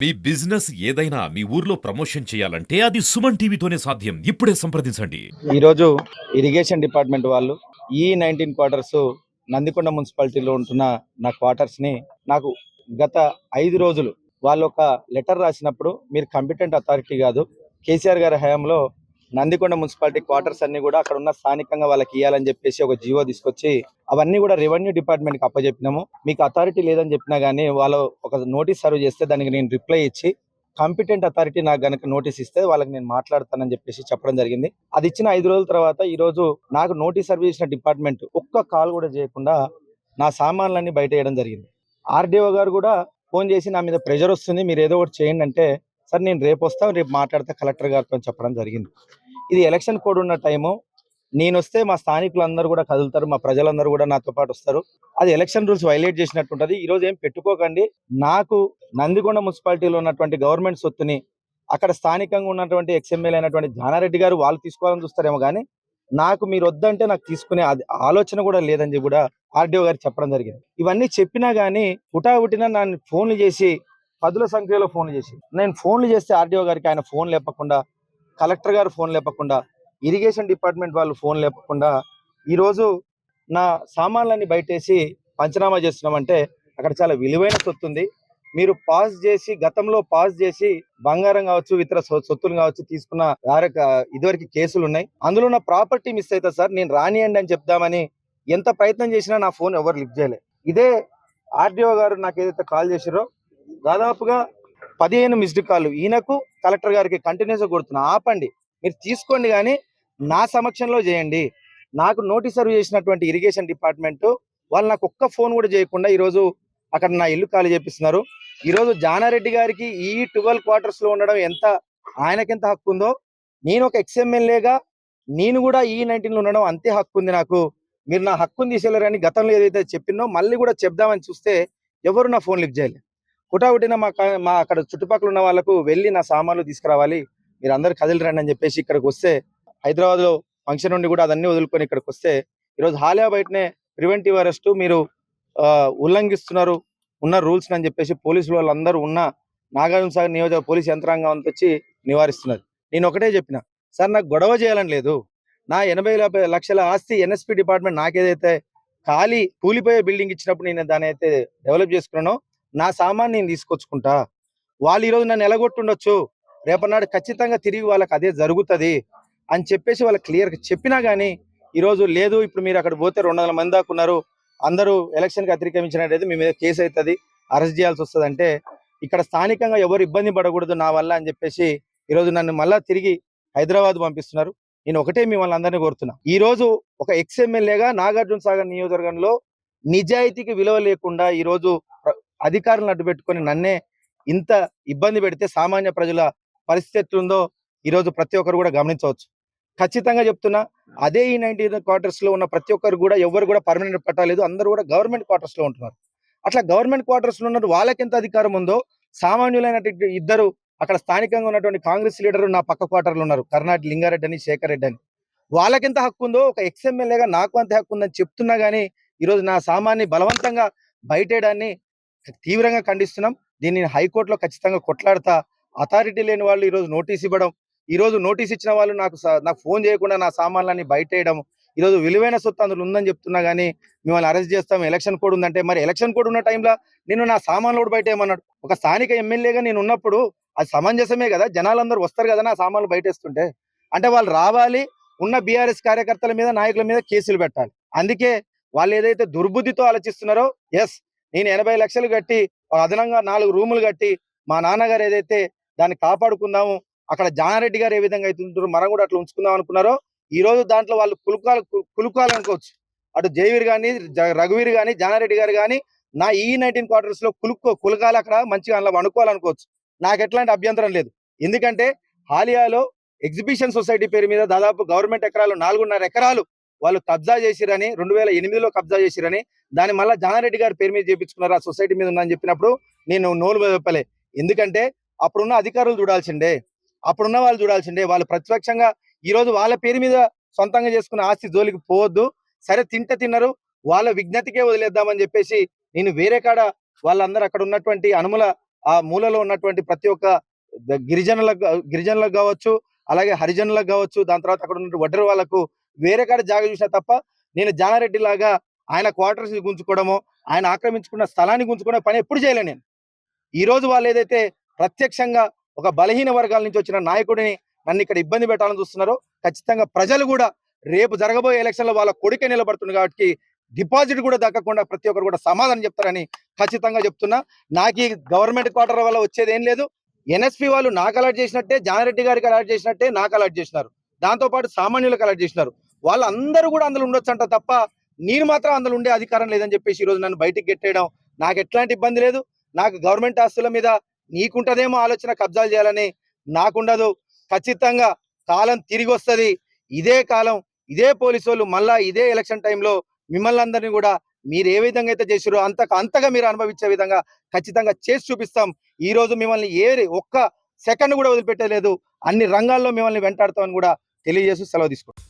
మీ business ఏదైనా మీ ఊర్లో promotion చేయాలంటే అది సుమన్ టీవీతోనే సాధ్యం. ఇప్పుడే సంప్రదించండి. ఈరోజు ఇరిగేషన్ డిపార్ట్మెంట్ వాళ్ళు ఈ నైన్టీన్ క్వార్టర్స్ నందికొండ మున్సిపాలిటీలో ఉంటున్న నా క్వార్టర్స్ని నాకు గత ఐదు రోజులు వాళ్ళు ఒక లెటర్ రాసినప్పుడు మీరు కంపిటెంట్ అథారిటీ కాదు కేసీఆర్ గారి హయాంలో నందికొండ మున్సిపాలిటీ క్వార్టర్స్ అన్ని కూడా అక్కడ ఉన్న స్థానికంగా వాళ్ళకి ఇవ్వాలని చెప్పేసి ఒక జీవో తీసుకొచ్చి అవన్నీ కూడా రెవెన్యూ డిపార్ట్మెంట్కి అప్పచెప్పినాము మీకు అథారిటీ లేదని చెప్పినా కానీ వాళ్ళు ఒక నోటీస్ సర్వ్ చేస్తే దానికి నేను రిప్లై ఇచ్చి కాంపిటెంట్ అథారిటీ నాకు గనక నోటీస్ ఇస్తే వాళ్ళకి నేను మాట్లాడతానని చెప్పేసి చెప్పడం జరిగింది. అది ఇచ్చిన ఐదు రోజుల తర్వాత ఈ రోజు నాకు నోటీస్ సర్వ్ చేసిన డిపార్ట్మెంట్ ఒక్క కాల్ కూడా చేయకుండా నా సామాన్లన్నీ బయట వేయడం జరిగింది. ఆర్డీఓ గారు కూడా ఫోన్ చేసి నా మీద ప్రెషర్ వస్తుంది మీరు ఏదో ఒకటి చేయండి అంటే సార్ నేను రేపు వస్తాను రేపు మాట్లాడతా కలెక్టర్ గారితో అని చెప్పడం జరిగింది. ఇది ఎలక్షన్ కోడ్ ఉన్న టైము నేను వస్తే మా స్థానికులందరూ కూడా కదులుతారు మా ప్రజలందరూ కూడా నాతో పాటు వస్తారు. అది ఎలక్షన్ రూల్స్ వైలేట్ చేసినట్టు ఉంటుంది. ఈ రోజు ఏం పెట్టుకోకండి. నాకు నందిగొండ మున్సిపాలిటీలో ఉన్నటువంటి గవర్నమెంట్ సొత్తుని అక్కడ స్థానికంగా ఉన్నటువంటి ఎక్స్ఎమ్మెల్యే అయినటువంటి జానారెడ్డి గారు వాళ్ళు తీసుకోవాలని చూస్తారేమో కానీ నాకు మీరు వద్దంటే నాకు తీసుకునే అది ఆలోచన కూడా లేదని చెప్పి కూడా ఆర్డీఓ గారు చెప్పడం జరిగింది. ఇవన్నీ చెప్పినా గానీ హుటాహుటిన నన్ను ఫోన్లు చేసి పదుల సంఖ్యలో ఫోన్లు చేసి నేను ఫోన్లు చేస్తే ఆర్డీఓ గారికి ఆయన ఫోన్ లేపకుండా కలెక్టర్ గారు ఫోన్ లేపకుండా ఇరిగేషన్ డిపార్ట్మెంట్ వాళ్ళు ఫోన్ లేపకుండా ఈరోజు నా సామాన్లన్నీ బయటేసి పంచనామా చేస్తున్నామంటే అక్కడ చాలా విలువైన సొత్తు ఉంది మీరు పాస్ చేసి గతంలో పాస్ చేసి బంగారం కావచ్చు ఇతర సొత్తులు కావచ్చు తీసుకున్న వారక ఇదివరకు కేసులు ఉన్నాయి. అందులో ఉన్న ప్రాపర్టీ మిస్ అవుతుంది సార్ నేను రానియండి అని చెప్దామని ఎంత ప్రయత్నం చేసినా నా ఫోన్ ఎవరు లిఫ్ట్ చేయలే. ఇదే ఆర్డీఓ గారు నాకు ఏదైతే కాల్ చేసిరో దాదాపుగా పదిహేను మిస్డ్ కాల్ ఈయనకు కలెక్టర్ గారికి కంటిన్యూస్ కొడుతున్నా. ఆపండి. మీరు తీసుకోండి కానీ నా సమక్షంలో చేయండి. నాకు నోటీస్ సర్వ్ చేసినటువంటి ఇరిగేషన్ డిపార్ట్మెంట్ వాళ్ళు నాకు ఒక్క ఫోన్ కూడా చేయకుండా ఈరోజు అక్కడ నా ఇల్లు ఖాళీ చేపిస్తున్నారు. ఈరోజు జానారెడ్డి గారికి ఈ ట్వెల్వ్ క్వార్టర్స్లో ఉండడం ఎంత ఆయనకెంత హక్కు ఉందో నేను ఒక ఎక్స్ఎమ్మెల్యేగా నేను కూడా ఈ నైన్టీన్లో ఉండడం అంతే హక్కు ఉంది నాకు. మీరు నా హక్కుని తీసేయలేరని గతంలో ఏదైతే చెప్పినో మళ్ళీ కూడా చెప్దామని చూస్తే ఎవరు నా ఫోన్ లిఫ్ట్ చేయలేదు హుటాహుటిన మా మా అక్కడ చుట్టుపక్కల ఉన్న వాళ్ళకు వెళ్ళి నా సామాన్లు తీసుకురావాలి. మీరు అందరు కదిలిరండి అని చెప్పేసి ఇక్కడికి వస్తే హైదరాబాద్లో ఫంక్షన్ నుండి కూడా అదన్నీ వదులుకొని ఇక్కడికి వస్తే ఈరోజు హాలియా బయటనే ప్రివెంటివ్ అరెస్ట్ మీరు ఆ, ఉల్లంఘిస్తున్నారు ఉన్న రూల్స్ అని చెప్పేసి పోలీసులు వాళ్ళందరూ ఉన్న నాగార్జున సాగర్ నియోజక పోలీస్ యంత్రాంగం వచ్చి నివారిస్తున్నారు. నేను ఒకటే చెప్పిన సార్ నాకు గొడవ చేయాలని లేదు. నా ఎనభై లక్షల ఆస్తి ఎన్ఎస్పి డిపార్ట్మెంట్ నాకేదైతే ఖాళీ కూలిపోయే బిల్డింగ్ ఇచ్చినప్పుడు నేను దాని అయితే డెవలప్ చేసుకున్నానో నా సామాన్ నేను తీసుకొచ్చుకుంటా. వాళ్ళు ఈరోజు నన్ను ఎలగొట్టుండొచ్చు. రేపన్నాడు ఖచ్చితంగా తిరిగి వాళ్ళకి అదే జరుగుతుంది అని చెప్పేసి వాళ్ళకి క్లియర్గా చెప్పినా కానీ ఈరోజు లేదు. ఇప్పుడు మీరు అక్కడ పోతే రెండు వందల మంది దాకా ఉన్నారు. అందరూ ఎలక్షన్కి అతిక్రమించినట్టయితే మీ మీద కేసు అవుతుంది అరెస్ట్ చేయాల్సి వస్తుంది అంటే ఇక్కడ స్థానికంగా ఎవరు ఇబ్బంది పడకూడదు నా వల్ల అని చెప్పేసి ఈరోజు నన్ను మళ్ళా తిరిగి హైదరాబాద్ పంపిస్తున్నారు. నేను ఒకటే మిమ్మల్ని అందరినీ కోరుతున్నా. ఈ రోజు ఒక ఎక్స్ ఎమ్మెల్యేగా నాగార్జున సాగర్ నియోజకవర్గంలో నిజాయితీకి విలువ లేకుండా ఈ రోజు అధికారులను అడ్డు పెట్టుకొని నన్నే ఇంత ఇబ్బంది పెడితే సామాన్య ప్రజల పరిస్థితి ఎట్లుందో ఈరోజు ప్రతి ఒక్కరు కూడా గమనించవచ్చు. ఖచ్చితంగా చెప్తున్నా అదే ఈ నైన్టీన్ క్వార్టర్స్లో ఉన్న ప్రతి ఒక్కరు కూడా ఎవరు కూడా పర్మనెంట్ పట్టాలేదు. అందరూ కూడా గవర్నమెంట్ క్వార్టర్స్లో ఉంటున్నారు. అట్లా గవర్నమెంట్ క్వార్టర్స్లో ఉన్నారు వాళ్ళకి ఎంత అధికారం ఉందో సామాన్యులైనటువంటి ఇద్దరు అక్కడ స్థానికంగా ఉన్నటువంటి కాంగ్రెస్ లీడర్ నా పక్క క్వార్టర్లో ఉన్నారు. కర్ణాటక లింగారెడ్డి అని శేఖర్ రెడ్డి అని. వాళ్ళకెంత హక్కు ఉందో ఒక ఎక్స్ఎమ్మెల్యేగా నాకు అంత హక్కు ఉందని చెప్తున్నా కానీ ఈరోజు నా సామాన్ని బలవంతంగా బయటేయడాన్ని తీవ్రంగా ఖండిస్తున్నాం. దీన్ని హైకోర్టులో ఖచ్చితంగా కొట్లాడతా అథారిటీ లేని వాళ్ళు ఈరోజు నోటీస్ ఇవ్వడం ఈరోజు నోటీస్ ఇచ్చిన వాళ్ళు నాకు స- నాకు ఫోన్ చేయకుండా నా సామాన్లన్నీ బయటేయడం ఈరోజు విలువైన సొత్తు అందులో ఉందని చెప్తున్నా కానీ మిమ్మల్ని అరెస్ట్ చేస్తాం ఎలక్షన్ కోడ్ ఉందంటే మరి ఎలక్షన్ కోడ్ ఉన్న టైంలో నేను నా సామాన్లు కూడా బయట ఏమన్నాడు ఒక స్థానిక ఎమ్మెల్యేగా నేను ఉన్నప్పుడు అది సమంజసమే కదా జనాలందరూ వస్తారు కదా నా సామాన్లు బయటేస్తుంటే. అంటే వాళ్ళు రావాలి ఉన్న బీఆర్ఎస్ కార్యకర్తల మీద నాయకుల మీద కేసులు పెట్టాలి. అందుకే వాళ్ళు ఏదైతే దుర్బుద్ధితో ఆలోచిస్తున్నారో ఎస్ నేను ఎనభై లక్షలు కట్టి అదనంగా నాలుగు రూములు కట్టి మా నాన్నగారు ఏదైతే దాన్ని కాపాడుకుందాము అక్కడ జానారెడ్డి గారు ఏ విధంగా అయితే ఉంటారు మనం కూడా అట్లా ఉంచుకుందాం అనుకున్నారో ఈ రోజు దాంట్లో వాళ్ళు కులుకాలు కులుకాలు అనుకోవచ్చు. అటు జయవీర్ గాని రఘువీర్ గాని జానారెడ్డి గారు గాని నా ఈ నైన్టీన్ క్వార్టర్స్లో కులుక్కో కులకాలు అక్కడ మంచిగా అందులో వండుకోవాలనుకోవచ్చు. నాకు ఎట్లాంటి అభ్యంతరం లేదు. ఎందుకంటే హాలియాలో ఎగ్జిబిషన్ సొసైటీ పేరు మీద దాదాపు గవర్నమెంట్ ఎకరాలు నాలుగున్నర ఎకరాలు వాళ్ళు కబ్జా చేసిరని రెండు వేల ఎనిమిదిలో కబ్జా చేసిరని దాని మళ్ళీ జానారెడ్డి గారి పేరు మీద చేపించుకున్నారు? ఆ సొసైటీ మీద ఉందని చెప్పినప్పుడు నేను నోలు చెప్పలే ఎందుకంటే అప్పుడున్న అధికారులు చూడాల్సిండే అప్పుడున్న వాళ్ళు చూడాల్సిండే వాళ్ళు ప్రతిపక్షంగా ఈ రోజు వాళ్ళ పేరు మీద సొంతంగా చేసుకున్న ఆస్తి జోలికి పోవద్దు. సరే తింటే తిన్నారు. వాళ్ళ విజ్ఞతకే వదిలేద్దామని చెప్పేసి నేను వేరే కాడ వాళ్ళందరూ అక్కడ ఉన్నటువంటి అనుముల ఆ మూలలో ఉన్నటువంటి ప్రతి ఒక్క గిరిజనులకు గిరిజనులకు కావచ్చు అలాగే హరిజనులకు కావచ్చు దాని తర్వాత అక్కడ ఉన్న వడ్డర వాళ్ళకు వేరే కాడ జాగా చూసినా తప్ప నేను జానారెడ్డి లాగా ఆయన క్వార్టర్స్ గుంజుకోవడమో ఆయన ఆక్రమించుకున్న స్థలాన్ని గుంజుకునే పని ఎప్పుడు చేయలే నేను. ఈ రోజు వాళ్ళు ఏదైతే ప్రత్యక్షంగా ఒక బలహీన వర్గాల నుంచి వచ్చిన నాయకుడిని నన్ను ఇక్కడ ఇబ్బంది పెట్టాలని చూస్తున్నారో ఖచ్చితంగా ప్రజలు కూడా రేపు జరగబోయే ఎలక్షన్లో వాళ్ళ కొడుకే నిలబడుతుంది కాబట్టి డిపాజిట్ కూడా దక్కకుండా ప్రతి ఒక్కరు కూడా సమాధానం చెప్తారని ఖచ్చితంగా చెప్తున్నా. నాకు ఈ గవర్నమెంట్ క్వార్టర్ వల్ల వచ్చేది ఏం లేదు. ఎన్ఎస్పి వాళ్ళు నాకు అలర్ట్ చేసినట్టే జానారెడ్డి గారికి అలర్ట్ చేసినట్టే నాకు అలర్ట్ చేసినారు. దాంతో పాటు సామాన్యులకు అలర్ట్ చేసినారు. వాళ్ళందరూ కూడా అందులో ఉండొచ్చు అంట తప్ప నేను మాత్రం అందులో ఉండే అధికారం లేదని చెప్పేసి ఈ రోజు నన్ను బయటికి గెట్టేయడం నాకు ఎట్లాంటి ఇబ్బంది లేదు. నాకు గవర్నమెంట్ ఆస్తుల మీద నీకుంటదేమో ఆలోచన కబ్జాలు చేయాలని నాకుండదు. ఖచ్చితంగా కాలం తిరిగి వస్తుంది. ఇదే కాలం ఇదే పోలీసు వాళ్ళు మళ్ళా ఇదే ఎలక్షన్ టైంలో మిమ్మల్ని అందరినీ కూడా మీరు ఏ విధంగా అయితే చేసారో అంత అంతగా మీరు అనుభవించే విధంగా ఖచ్చితంగా చేసి చూపిస్తాం. ఈ రోజు మిమ్మల్ని ఏ ఒక్క సెకండ్ కూడా వదిలిపెట్టలేదు. అన్ని రంగాల్లో మిమ్మల్ని వెంటాడతామని కూడా తెలియజేసి సెలవు తీసుకుంటాం